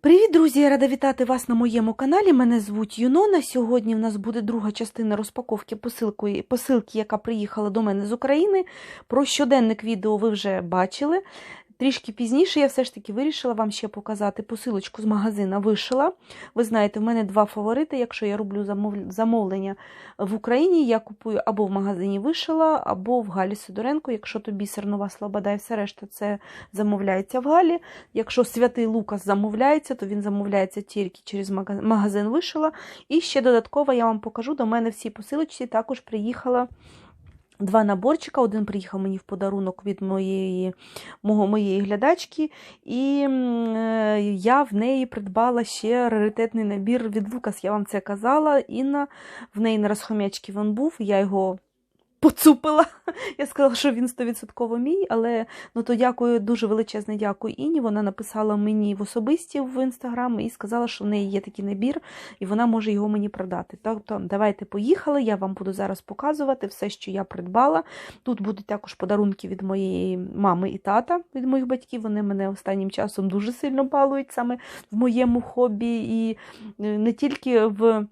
Привіт, друзі! Я рада вітати вас на моєму каналі. Мене звуть Юнона. Сьогодні в нас буде друга частина розпаковки посилки, посилки, яка приїхала до мене з України. Про щоденник відео ви вже бачили. Трішки пізніше я все ж таки вирішила вам ще показати посилочку з магазина Вишила. Ви знаєте, в мене два фаворити. Якщо я роблю замовлення в Україні, я купую або в магазині Вишила, або в Галі Сидоренко. Якщо то бісер, нова слобода і все решта, це замовляється в Галі. Якщо святий Лукас замовляється, то він замовляється тільки через магазин Вишила. І ще додатково я вам покажу, до мене всі посилочці також приїхала. Два наборчика. Один приїхав мені в подарунок від моєї мого, моєї глядачки, і е, я в неї придбала ще раритетний набір від Лукас. Я вам це казала. Інна в неї на розхом'ячки він був. Я його поцупила. Я сказала, що він стовідсотково мій, але ну то дякую, дуже величезне дякую Іні. Вона написала мені в особисті в інстаграм і сказала, що в неї є такий набір, і вона може його мені продати. Тобто, давайте поїхали. Я вам буду зараз показувати все, що я придбала. Тут будуть також подарунки від моєї мами і тата, від моїх батьків. Вони мене останнім часом дуже сильно балують саме в моєму хобі, і е, не тільки в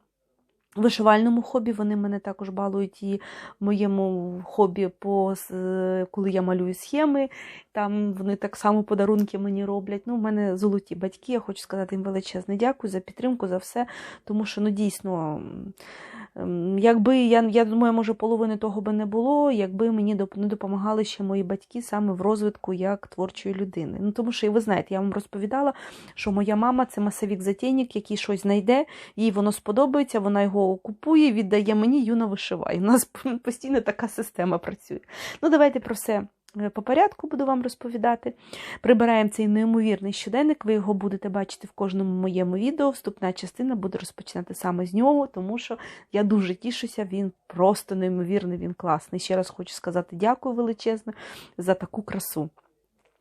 вишивальному хобі вони мене також балують і моєму хобі, по, коли я малюю схеми. Там вони так само подарунки мені роблять. Ну, У мене золоті батьки, я хочу сказати їм величезне дякую за підтримку, за все. Тому що ну, дійсно якби я я думаю, може, половини того би не було, якби мені не допомагали ще мої батьки саме в розвитку як творчої людини. Ну тому що, і ви знаєте, я вам розповідала, що моя мама це масовік затейник який щось знайде, їй воно сподобається, вона його купує, віддає мені, юна вишиває. У нас постійно така система працює. Ну, давайте про все. Е, по порядку буду вам розповідати. Прибираємо цей неймовірний щоденник, ви його будете бачити в кожному моєму відео. Вступна частина буде розпочинати саме з нього, тому що я дуже тішуся, він просто неймовірний, він класний. Ще раз хочу сказати дякую величезне за таку красу.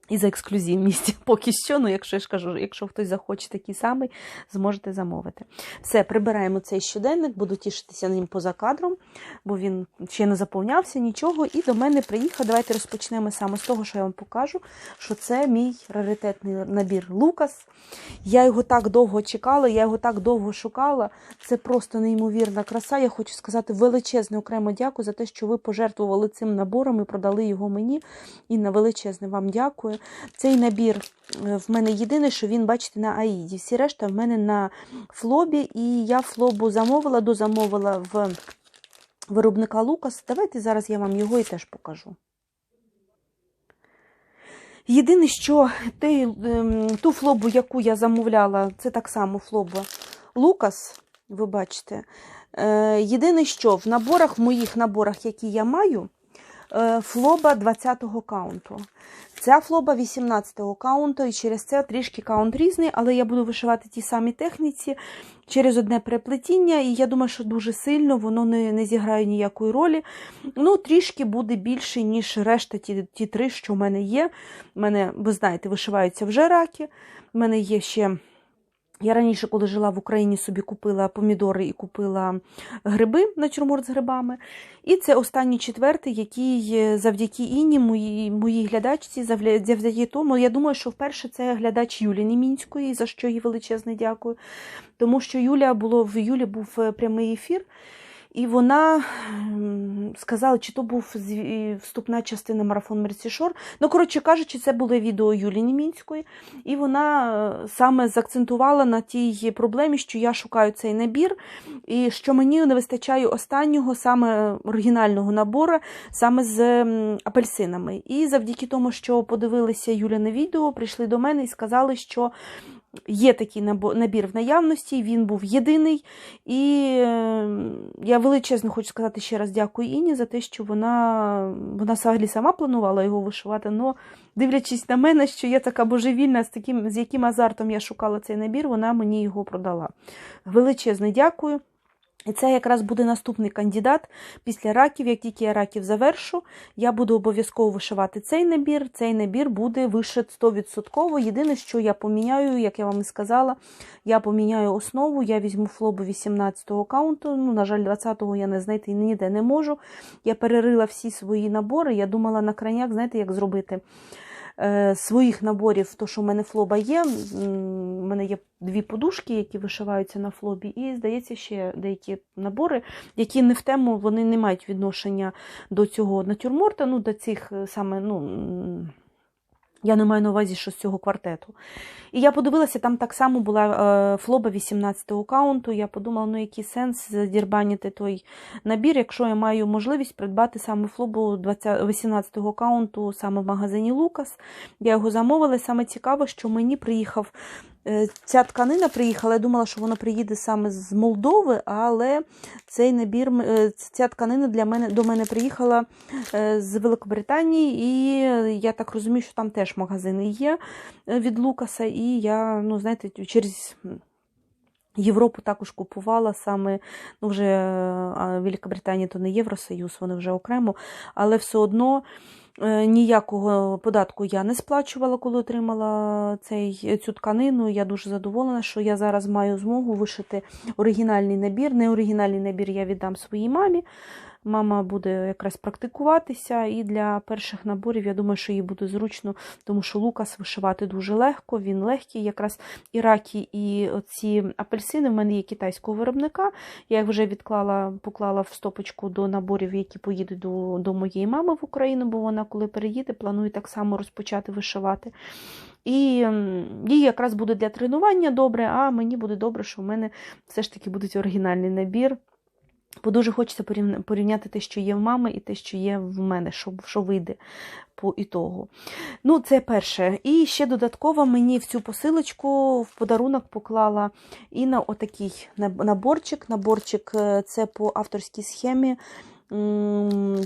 І за ексклюзивність поки що, ну якщо я ж кажу, якщо хтось захоче такий самий, зможете замовити. Все, прибираємо цей щоденник, буду тішитися ним поза кадром, бо він ще не заповнявся нічого. І до мене приїхав. Давайте розпочнемо саме з того, що я вам покажу, що це мій раритетний набір Лукас. Я його так довго чекала, я його так довго шукала. Це просто неймовірна краса. Я хочу сказати величезне окремо дякую за те, що ви пожертвували цим набором і продали його мені. І на величезне вам дякую. Цей набір е, в мене єдине, що він, бачите, на Аїді. Всі решта в мене на флобі, і я флобу замовила, дозамовила в виробника Лукас. Давайте зараз я вам його і теж покажу. Єдине, що ем, ту флобу, яку я замовляла, це так само флоба Лукас, ви бачите. Е, єдине, що в наборах, в моїх наборах, які я маю, флоба 20-го каунту. Ця флоба 18-го каунту, і через це трішки каунт різний, але я буду вишивати ті самі техніці через одне переплетіння, і я думаю, що дуже сильно воно не не зіграє ніякої ролі. Ну, Трішки буде більше, ніж решта ті ті три, що в мене є. У мене, ви знаєте, вишиваються вже раки. У мене є ще. Я раніше, коли жила в Україні, собі купила помідори і купила гриби натюрморт з грибами. І це останній четвертий, який завдяки Інні, моїй моїй глядачці, завдяки тому, я думаю, що вперше це глядач Юлі Немінської, за що їй величезне дякую. Тому що Юля було в Юлі був е, прямий ефір. І вона сказала, чи то був вступна частина марафон Мерсішор. Ну, коротше кажучи, це було відео Юлії Німінської, і вона е, саме заакцентувала на тій проблемі, що я шукаю цей набір, і що мені не вистачає останнього, саме оригінального набору, саме з апельсинами. І завдяки тому, що подивилися Юля відео, прийшли до мене і сказали, що Є такий набір в наявності, він був єдиний. І ем, я величезно хочу сказати ще раз дякую Іні за те, що вона вона взагалі сама планувала його вишивати. але дивлячись на мене, що я така божевільна, з таким, з яким азартом я шукала цей набір, вона мені його продала. Величезне дякую. І це якраз буде наступний кандидат після раків. Як тільки я раків завершу, я буду обов'язково вишивати цей набір. Цей набір буде вишит 100%. Єдине, що я поміняю, як я вам і сказала, я поміняю основу, я візьму флобу 18-го каунту. Ну, на жаль, 20-го я не знайти ніде не можу. Я перерила всі свої набори. Я думала на краняк, знаєте, як зробити. Е, своїх наборів, то що в мене флоба є, У мене є дві подушки, які вишиваються на флобі, і, здається, ще деякі набори, які не в тему, вони не мають відношення до цього натюрморта, ну, до цих е, саме, ну. Я не маю на увазі, що з цього квартету. І я подивилася, там так само була е, флоба 18-го каунту. Я подумала, ну який сенс задірбаніти той набір, якщо я маю можливість придбати саме флобу 20, 18-го каунту саме в магазині Лукас. Я його замовила. Саме цікаво, що мені приїхав. Е, Ця тканина приїхала, я думала, що вона приїде саме з Молдови, але цей набір, е, ця тканина для мене до мене приїхала е, з Великобританії, і я так розумію, що там теж магазини є від Лукаса, і я, ну, знаєте, через Європу також купувала саме, ну, вже Великобританія то не Євросоюз, вони вже окремо, але все одно. Е, Ніякого податку я не сплачувала, коли отримала цей, цю тканину. Я дуже задоволена, що я зараз маю змогу вишити оригінальний набір. Не оригінальний набір я віддам своїй мамі. Мама буде якраз практикуватися, і для перших наборів я думаю, що їй буде зручно, тому що лукас вишивати дуже легко, він легкий. Якраз і раки, і ці апельсини в мене є китайського виробника. Я їх вже відклала, поклала в стопочку до наборів, які поїдуть до, до моєї мами в Україну, бо вона, коли переїде, планує так само розпочати вишивати. І їй якраз буде для тренування добре, а мені буде добре, що в мене все ж таки буде оригінальний набір. Бо дуже хочеться порівняти те, що є в мами, і те, що є в мене, що, що вийде по ітогу. Ну, це перше. І ще додатково мені в цю посилочку в подарунок поклала Інна отакий наборчик. Наборчик е, це по авторській схемі.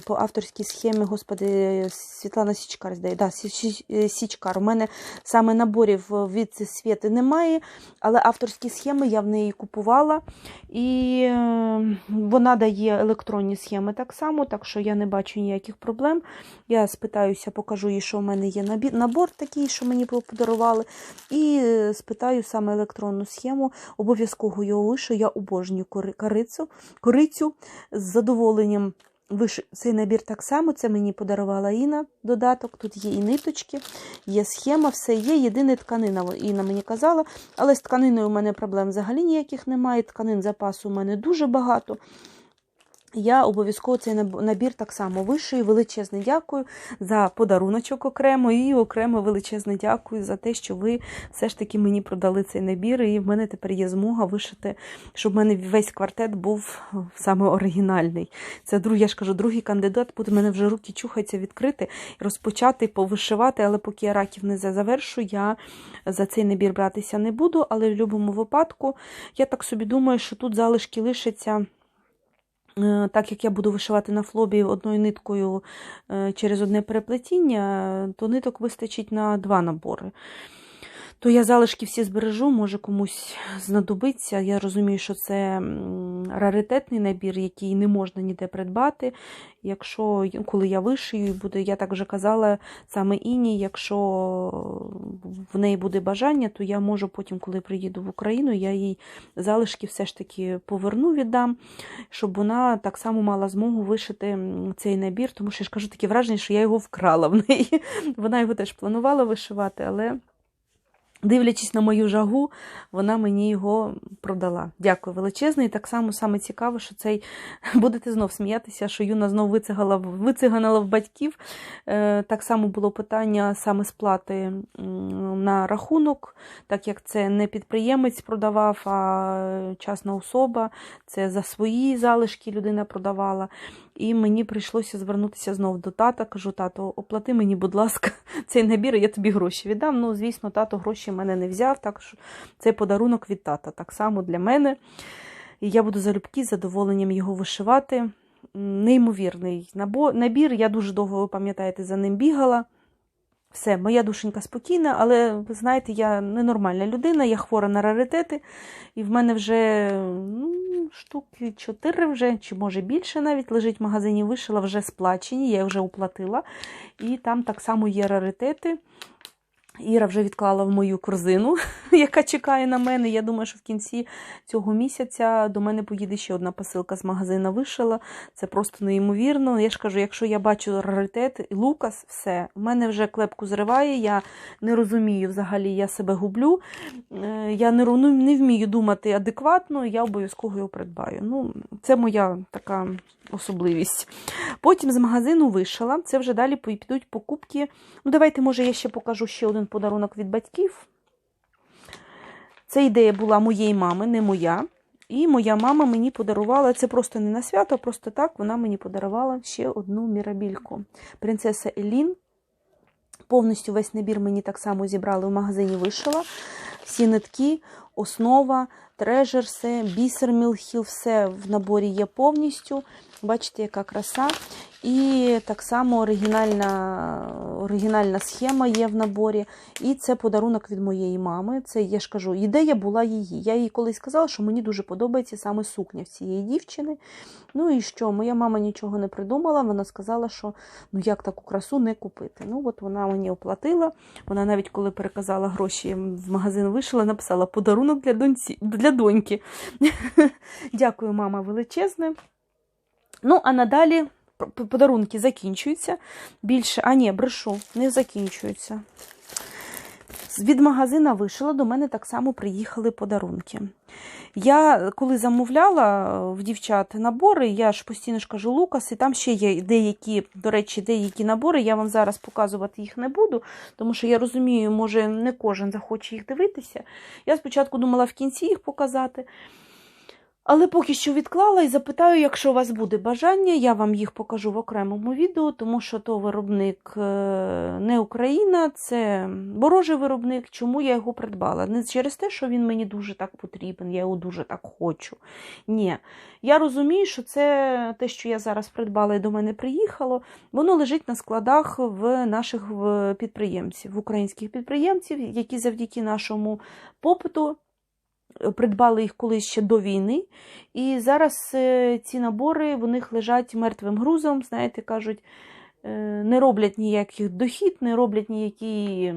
По авторській схемі, господи, Світлана Січкар здає. Да, Сі- Сі- е, Січкар. У мене саме наборів від світи немає, але авторські схеми я в неї купувала. І е, вона дає електронні схеми так само, так що я не бачу ніяких проблем. Я спитаюся, покажу їй, що в мене є набор такий, що мені подарували. І е, спитаю саме електронну схему. Обов'язково його вишу. Я обожнюю корицю, корицю з задоволенням. Виш... Цей набір так само, це мені подарувала Інна додаток. Тут є і ниточки, є схема, все є. Єдине тканина. Інна мені казала, але з тканиною у мене проблем взагалі ніяких немає. Тканин запасу у мене дуже багато. Я обов'язково цей набір так само вишию. Величезне дякую за подаруночок окремо і окремо величезне дякую за те, що ви все ж таки мені продали цей набір, і в мене тепер є змога вишити, щоб в мене весь квартет був саме оригінальний. Це я ж кажу, другий кандидат, буде мене вже руки чухаються відкрити, розпочати повишивати, але поки я раків не завершу, я за цей набір братися не буду. Але в будь-якому випадку я так собі думаю, що тут залишки лишаться. Е, Так як я буду вишивати на флобі одною ниткою е, через одне переплетіння, то ниток вистачить на два набори. То я залишки всі збережу, може комусь знадобиться. Я розумію, що це раритетний набір, який не можна ніде придбати. Якщо коли я вишию, буде, я так вже казала саме Іні, якщо в неї буде бажання, то я можу потім, коли приїду в Україну, я їй залишки все ж таки поверну, віддам, щоб вона так само мала змогу вишити цей набір, тому що я ж кажу таке враження, що я його вкрала в неї. Вона його теж планувала вишивати, але. Дивлячись на мою жагу, вона мені його продала. Дякую величезне. І так само саме цікаво, що цей будете знов сміятися, що Юна знов вицигала, вициганила в батьків. Е, Так само було питання саме сплати на рахунок, так як це не підприємець продавав, а частна особа. Це за свої залишки людина продавала. І мені прийшлося звернутися знов до тата. Кажу, тато, оплати мені, будь ласка, цей набір, я тобі гроші віддам. Ну, звісно, тато гроші в мене не взяв, так що це подарунок від тата, так само для мене. І я буду залюбки з задоволенням його вишивати. Неймовірний набір. Я дуже довго, ви пам'ятаєте, за ним бігала. Все, моя душенька спокійна, але ви знаєте, я ненормальна людина, я хвора на раритети, і в мене вже ну, штуки 4 вже, чи може більше навіть лежить в магазині, вишила вже сплачені, я вже оплатила. І там так само є раритети. Іра вже відклала в мою корзину, яка чекає на мене. Я думаю, що в кінці цього місяця до мене поїде ще одна посилка з магазина вишила. Це просто неймовірно. Я ж кажу, якщо я бачу раритет і Лукас, все, в мене вже клепку зриває, я не розумію взагалі, я себе гублю. Е, Я не, не вмію думати адекватно, я обов'язково його придбаю. Ну, Це моя така особливість. Потім з магазину вишила. Це вже далі підуть покупки. Ну, Давайте, може, я ще покажу ще один подарунок від батьків. Це ідея була моєї мами, не моя. І моя мама мені подарувала, це просто не на свято, а просто так вона мені подарувала ще одну мірабільку. Принцеса Елін. Повністю весь набір мені так само зібрали в магазині вишила. Всі нитки, основа, трежер, все, бісер мілхіл, все в наборі є повністю. Бачите, яка краса. І так само оригінальна оригінальна схема є в наборі. І це подарунок від моєї мами. Це я ж кажу, ідея була її. Я їй колись сказала, що мені дуже подобається саме сукня цієї дівчини. Ну і що? Моя мама нічого не придумала. Вона сказала, що ну як таку красу не купити. Ну от вона мені оплатила. Вона навіть коли переказала гроші в магазин вишила, написала подарунок для доньці, для доньки. Дякую, мама, величезне. Ну, а надалі подарунки закінчуються. Більше, а ні, брешу, не закінчуються. Від магазина вишила, до мене так само приїхали подарунки. Я коли замовляла в дівчат набори, я ж постійно ж кажу Лукас, і там ще є деякі, до речі, деякі набори. Я вам зараз показувати їх не буду, тому що я розумію, може, не кожен захоче їх дивитися. Я спочатку думала в кінці їх показати. Але поки що відклала і запитаю, якщо у вас буде бажання, я вам їх покажу в окремому відео, тому що то виробник е, не Україна, це ворожий виробник. Чому я його придбала? Не через те, що він мені дуже так потрібен, я його дуже так хочу. Ні. Я розумію, що це те, що я зараз придбала і до мене приїхало, воно лежить на складах в наших підприємців, в українських підприємців, які завдяки нашому попиту придбали їх колись ще до війни. І зараз е, ці набори в них лежать мертвим грузом, знаєте, кажуть, е, не роблять ніяких дохід, не роблять ніякі.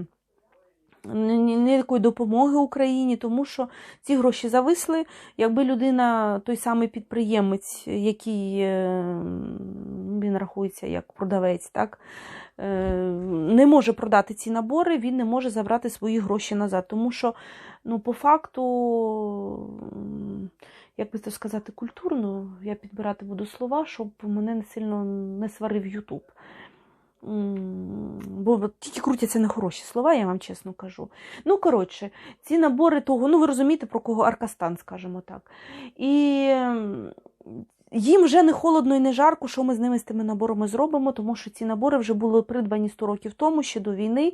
Ніякої допомоги Україні, тому що ці гроші зависли. Якби людина, той самий підприємець, який е, він рахується як продавець, так, не може продати ці набори, він не може забрати свої гроші назад. Тому що Ну, по факту, як би це сказати, культурно, я підбирати буду слова, щоб мене не сильно не сварив Ютуб. Бо тільки крутяться нехороші слова, я вам чесно кажу. Ну, коротше, ці набори того, ну ви розумієте, про кого Аркастан, скажімо так. І їм вже не холодно і не жарко, що ми з ними з тими наборами зробимо, тому що ці набори вже були придбані 100 років тому, ще до війни,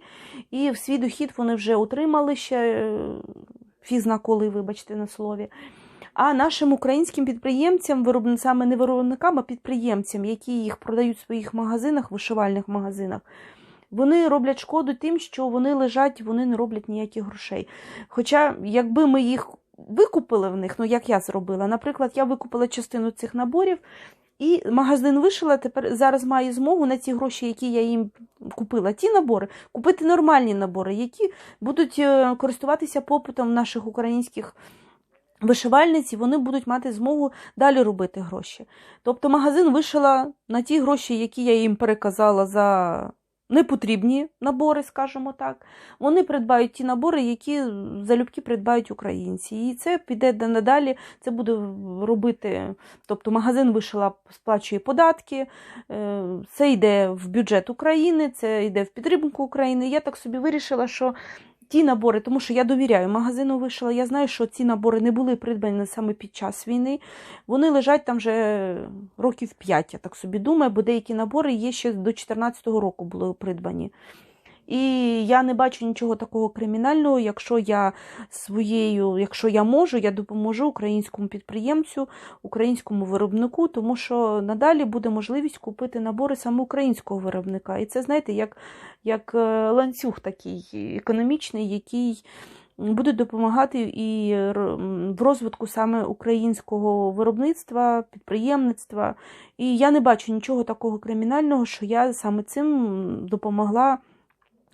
і в свій дохід вони вже отримали ще е, фізна коли, вибачте, на слові. А нашим українським підприємцям, виробницями не виробникам, а підприємцям, які їх продають в своїх магазинах, вишивальних магазинах, вони роблять шкоду тим, що вони лежать, вони не роблять ніяких грошей. Хоча, якби ми їх викупили в них, ну як я зробила. Наприклад, я викупила частину цих наборів, і магазин вишила тепер зараз має змогу на ці гроші, які я їм купила, ті набори, купити нормальні набори, які будуть е, користуватися попитом наших українських. Вишивальниці вони будуть мати змогу далі робити гроші. Тобто магазин вишила на ті гроші, які я їм переказала за непотрібні набори, скажімо так. Вони придбають ті набори, які залюбки придбають українці. І це піде надалі, це буде робити. Тобто магазин вишила, сплачує податки, е, це йде в бюджет України, це йде в підтримку України. Я так собі вирішила, що ті набори, тому що я довіряю магазину вишила, я знаю, що ці набори не були придбані саме під час війни. Вони лежать там вже років 5, я так собі думаю, бо деякі набори є ще до 2014 року були придбані. І я не бачу нічого такого кримінального, якщо я своєю, якщо я можу, я допоможу українському підприємцю, українському виробнику, тому що надалі буде можливість купити набори саме українського виробника. І це, знаєте, як, як е, ланцюг такий економічний, який. Буде допомагати і в розвитку саме українського виробництва, підприємництва. І я не бачу нічого такого кримінального, що я саме цим допомогла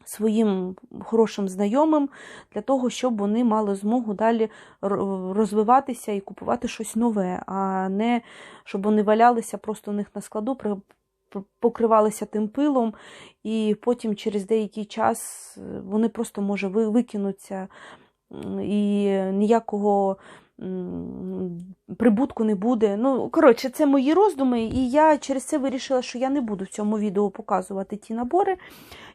своїм хорошим знайомим для того, щоб вони мали змогу далі розвиватися і купувати щось нове, а не щоб вони валялися просто у них на складу, покривалися тим пилом, і потім через деякий час е, вони просто може ви- викинуться і ніякого прибутку не буде. Ну, коротше, це мої роздуми, і я через це вирішила, що я не буду в цьому відео показувати ті набори.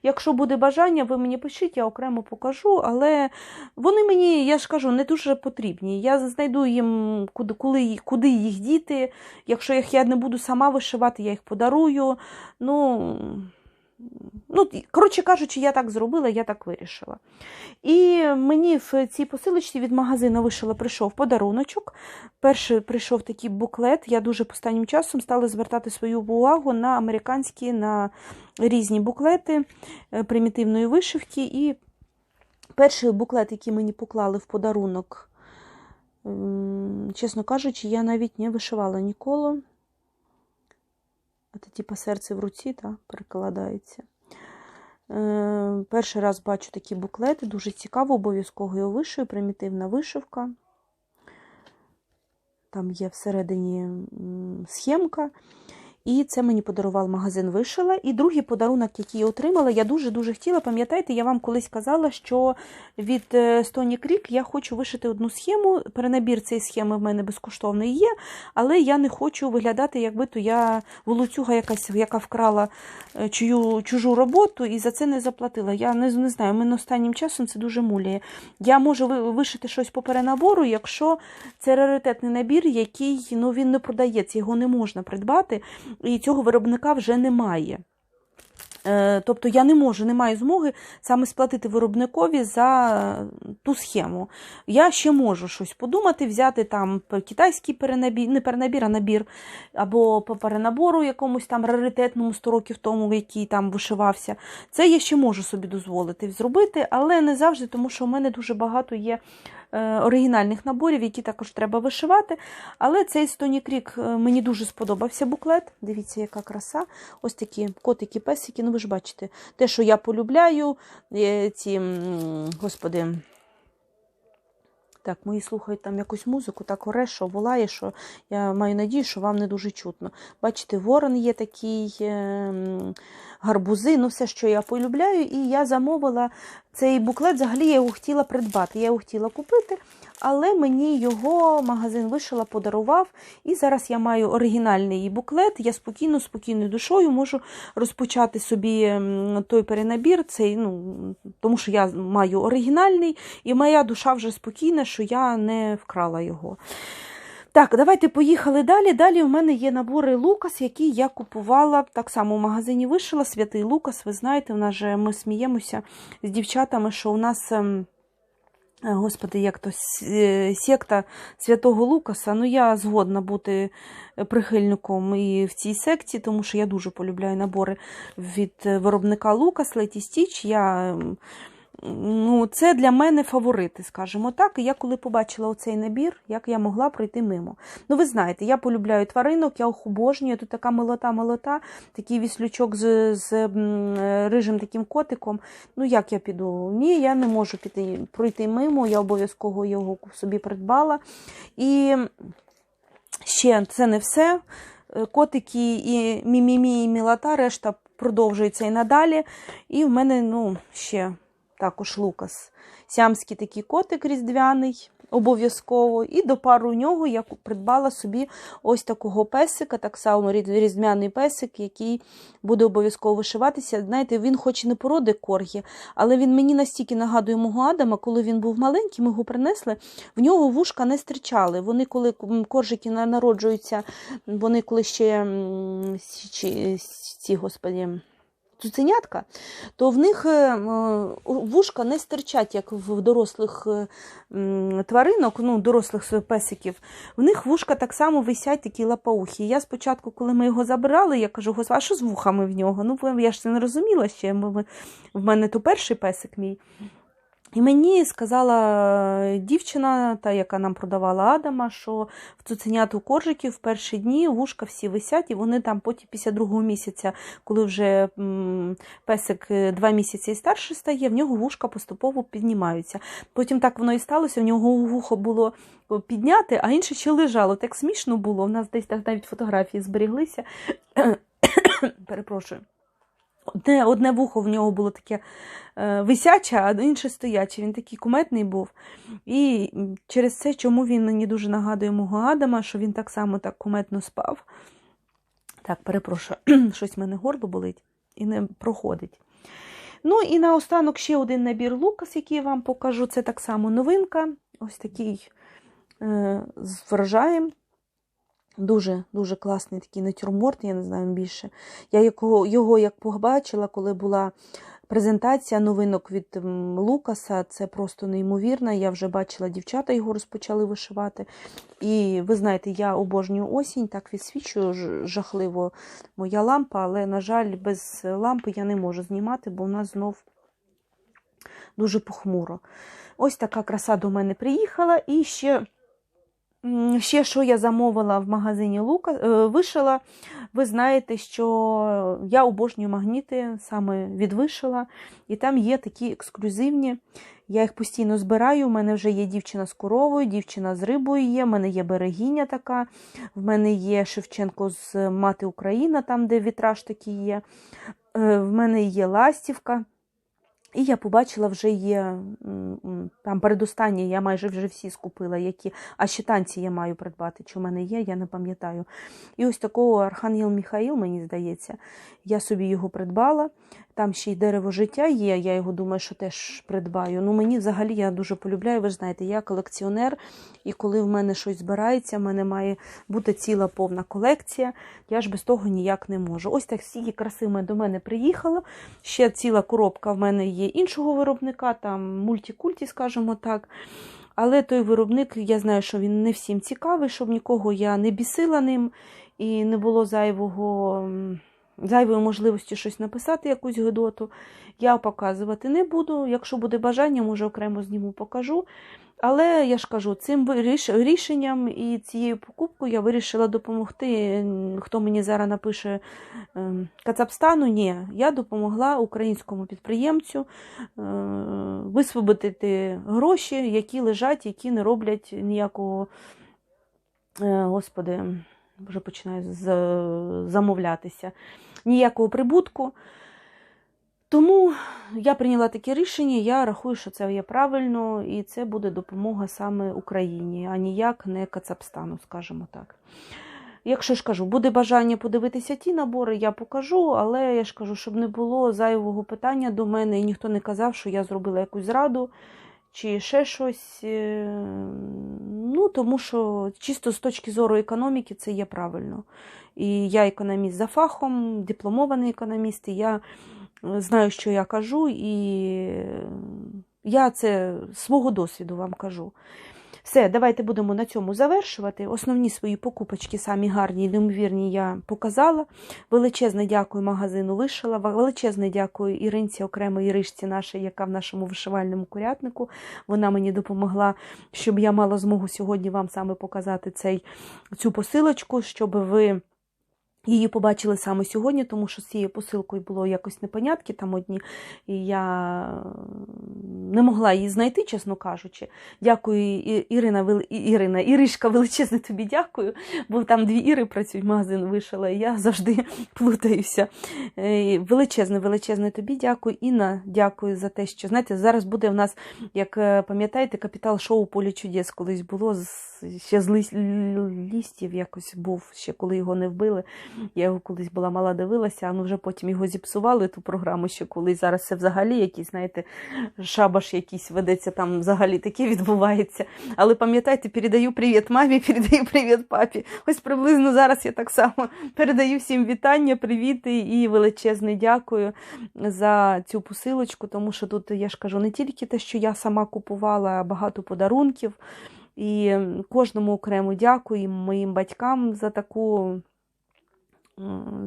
Якщо буде бажання, ви мені пишіть, я окремо покажу, але вони мені, я ж кажу, не дуже потрібні. Я знайду їм, куди, коли, куди їх діти. Якщо їх я не буду сама вишивати, я їх подарую. Ну, ну, коротше кажучи, я так зробила, я так вирішила. І мені в цій посилочці від магазину вишила прийшов подаруночок. Перший прийшов такий буклет. Я дуже останнім часом стала звертати свою увагу на американські, на різні буклети е, примітивної вишивки. І перший буклет, який мені поклали в подарунок, чесно кажучи, я навіть не вишивала ніколи. Це типа серце в руці, так, перекладається. Е, Перший раз бачу такі буклети, дуже цікаво, обов'язково його вишию, примітивна вишивка. Там є всередині схемка. І це мені подарував магазин Вишила. І другий подарунок, який я отримала, я дуже-дуже хотіла. Пам'ятаєте, я вам колись казала, що від е, Stony Creek я хочу вишити одну схему. Перенабір цієї схеми в мене безкоштовний є, але я не хочу виглядати, якби то я волоцюга якась, яка вкрала е, чую, чужу роботу і за це не заплатила. Я не, не знаю, мене останнім часом це дуже муляє. Я можу ви- вишити щось по перенабору, якщо це раритетний набір, який ну, він не продається, його не можна придбати, і цього виробника вже немає. Е, Тобто я не можу, не маю змоги саме сплатити виробникові за ту схему. Я ще можу щось подумати, взяти там китайський перенабір, не перенабір, а набір, або по перенабору якомусь там раритетному 100 років тому, який там вишивався. Це я ще можу собі дозволити зробити, але не завжди, тому що у мене дуже багато є оригінальних наборів, які також треба вишивати. Але цей Stony Creek е, мені дуже сподобався буклет. Дивіться, яка краса. Ось такі котики, песики. Ну ви ж бачите, те, що я полюбляю, е, ці, господи. Так, мої слухають там якусь музику, так оре, що волає, що я маю надію, що вам не дуже чутно. Бачите, ворон є такий, е, гарбузи, ну все, що я полюбляю. І я замовила цей буклет, взагалі я його хотіла придбати. Я його хотіла купити, але мені його магазин вишила, подарував. І зараз я маю оригінальний буклет. Я спокійно, спокійною душою можу розпочати собі той перенабір, цей, ну, тому що я маю оригінальний, і моя душа вже спокійна, що я не вкрала його. Так, давайте поїхали далі. Далі у мене є набори Лукас, які я купувала так само в магазині вишила. Святий Лукас, ви знаєте, в нас же ми сміємося з дівчатами, що у нас. Е, Господи, як то е, секта святого Лукаса. Ну, я згодна бути прихильником і в цій секті, тому що я дуже полюбляю набори від е, виробника Лукас, Леті Стіч. Я, ну, це для мене фаворити, скажімо так. І я коли побачила оцей набір, як я могла пройти мимо. Ну, ви знаєте, я полюбляю тваринок, я їх обожнюю. Тут така милота-милота, такий віслючок з, з рижим таким котиком. Ну, як я піду? Ні, я не можу піти пройти мимо, я обов'язково його собі придбала. І ще це не все. Е, Котики і мімімі, і мілота, решта продовжується і надалі. І в мене ну, ще також Лукас. Сямський такий котик різдвяний, обов'язково. І до пару нього я придбала собі ось такого песика, так само різдвяний песик, який буде обов'язково вишиватися. Знаєте, він хоч і не породи коргі, але він мені настільки нагадує мого Адама, коли він був маленький, ми його принесли, в нього вушка не стирчали. Вони, коли коржики на- народжуються, вони коли ще ці, господі, цуценятка, то в них е, вушка не стирчать, як в дорослих е, тваринок, ну, дорослих песиків. В них вушка так само висять, такі лапаухи. Я спочатку, коли ми його забирали, я кажу, а що з вухами в нього? Ну, я ж це не розуміла ще. В мене то перший песик мій. І мені сказала дівчина, та, яка нам продавала Адама, що в цуценяту коржиків в перші дні вушка всі висять, і вони там потім після другого місяця, коли вже песик е, два місяці і старше стає, в нього вушка поступово піднімаються. Потім так воно і сталося, в нього вухо було підняти, а інше ще лежало. Так смішно було. У нас десь так навіть фотографії зберіглися. Перепрошую. Одне одне вухо в нього було таке е, висяче, а інше стояче. Він такий куметний був. І через це, чому він мені дуже нагадує мого Адама, що він так само так куметно спав. Так, перепрошую, щось в мене горло болить і не проходить. Ну і наостанок ще один набір Лукас, який я вам покажу. Це так само новинка. Ось такий е, з врожаєм. Дуже дуже класний такий натюрморт, я не знаю більше. Я його, його як побачила, коли була презентація новинок від Лукаса, це просто неймовірно. Я вже бачила, дівчата його розпочали вишивати. І ви знаєте, я обожнюю осінь, так відсвічую жахливо моя лампа, але, на жаль, без лампи я не можу знімати, бо в нас знов дуже похмуро. Ось така краса до мене приїхала. І ще. Ще, що я замовила в магазині Лука, е, вишила, ви знаєте, що я обожнюю магніти саме від вишила, і там є такі ексклюзивні. Я їх постійно збираю. У мене вже є дівчина з коровою, дівчина з рибою є, в мене є берегиня така, в мене є Шевченко з Мати Україна, там, де вітраж такий є. Е, в мене є ластівка. І я побачила, вже є там передостанні, я майже вже всі скупила, які, а ще танці я маю придбати, чи в мене є, я не пам'ятаю. І ось такого Архангел Міхаїл, мені здається, я собі його придбала. Там ще й дерево життя є, я його думаю, що теж придбаю. Ну, Мені взагалі я дуже полюбляю, ви ж знаєте, я колекціонер, і коли в мене щось збирається, в мене має бути ціла повна колекція, я ж без того ніяк не можу. Ось так всі краси до мене приїхало. Ще ціла коробка в мене є іншого виробника, там мультикульті, скажімо так. Але той виробник, я знаю, що він не всім цікавий, щоб нікого я не бісила ним і не було зайвого зайвої можливості щось написати, якусь гидоту, я показувати не буду. Якщо буде бажання, може окремо зніму покажу. Але я ж кажу, цим рішенням і цією покупкою я вирішила допомогти. Хто мені зараз напише ем, Кацапстану, ні, я допомогла українському підприємцю е, висвободити гроші, які лежать, які не роблять ніякого, е, господи, вже починаю замовлятися ніякого прибутку. Тому я прийняла таке рішення, я рахую, що це є правильно, і це буде допомога саме Україні, а ніяк не Кацапстану, скажімо так. Якщо ж кажу, буде бажання подивитися ті набори, я покажу, але я ж кажу, щоб не було зайвого питання до мене, і ніхто не казав, що я зробила якусь зраду чи ще щось. Е, ну, Тому що чисто з точки зору економіки це є правильно. І я економіст за фахом, дипломований економіст, і я е, знаю, що я кажу, і я це свого досвіду вам кажу. Все, давайте будемо на цьому завершувати. Основні свої покупочки, самі гарні і неймовірні, я показала. Величезне дякую магазину вишила. Величезне дякую Іринці, окремо Іришці нашій, яка в нашому вишивальному курятнику. Вона мені допомогла, щоб я мала змогу сьогодні вам саме показати цей, цю посилочку, щоб ви. Її побачили саме сьогодні, тому що з цією посилкою було якось непонятки там одні, і я не могла її знайти, чесно кажучи. Дякую, Ірина, Ірина, Іришка, величезне тобі дякую, бо там дві Іри працюють, магазин вишила, і я завжди плутаюся. Е, величезне, величезне тобі дякую. Інна, дякую за те, що знаєте, зараз буде в нас, як е, пам'ятаєте, капітал шоу Полі чудес колись було ще з листів якось був, ще коли його не вбили. Я його колись була мала дивилася, а ну вже потім його зіпсували, ту програму, ще колись зараз це взагалі якийсь, знаєте, шабаш якийсь ведеться, там взагалі таке відбувається. Але пам'ятайте, передаю привіт мамі, передаю привіт папі. Ось приблизно зараз я так само передаю всім вітання, привіти і величезне дякую за цю посилочку, тому що тут я ж кажу не тільки те, що я сама купувала, багато подарунків. І кожному окремо дякую моїм батькам за таку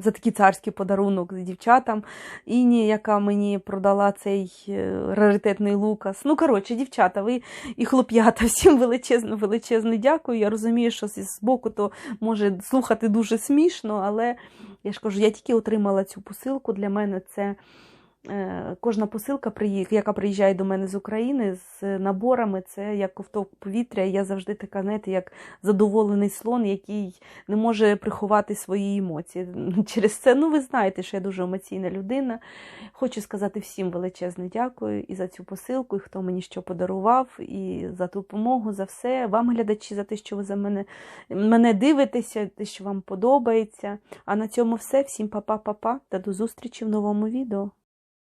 за такий царський подарунок з дівчатам. Іні, яка мені продала цей е, раритетний лукас. Ну, коротше, дівчата, ви і хлоп'ята, всім величезно, величезно дякую. Я розумію, що з боку то може слухати дуже смішно, але я ж кажу, я тільки отримала цю посилку. Для мене це е, кожна посилка, яка приїжджає до мене з України з наборами, це як ковток повітря. Я завжди така, знаєте, як задоволений слон, який не може приховати свої емоції. Через це, ну ви знаєте, що я дуже емоційна людина. Хочу сказати всім величезне дякую і за цю посилку, і хто мені що подарував, і за допомогу, за все. Вам, глядачі, за те, що ви за мене, мене дивитеся, те, що вам подобається. А на цьому все. Всім па-па-па-па та до зустрічі в новому відео.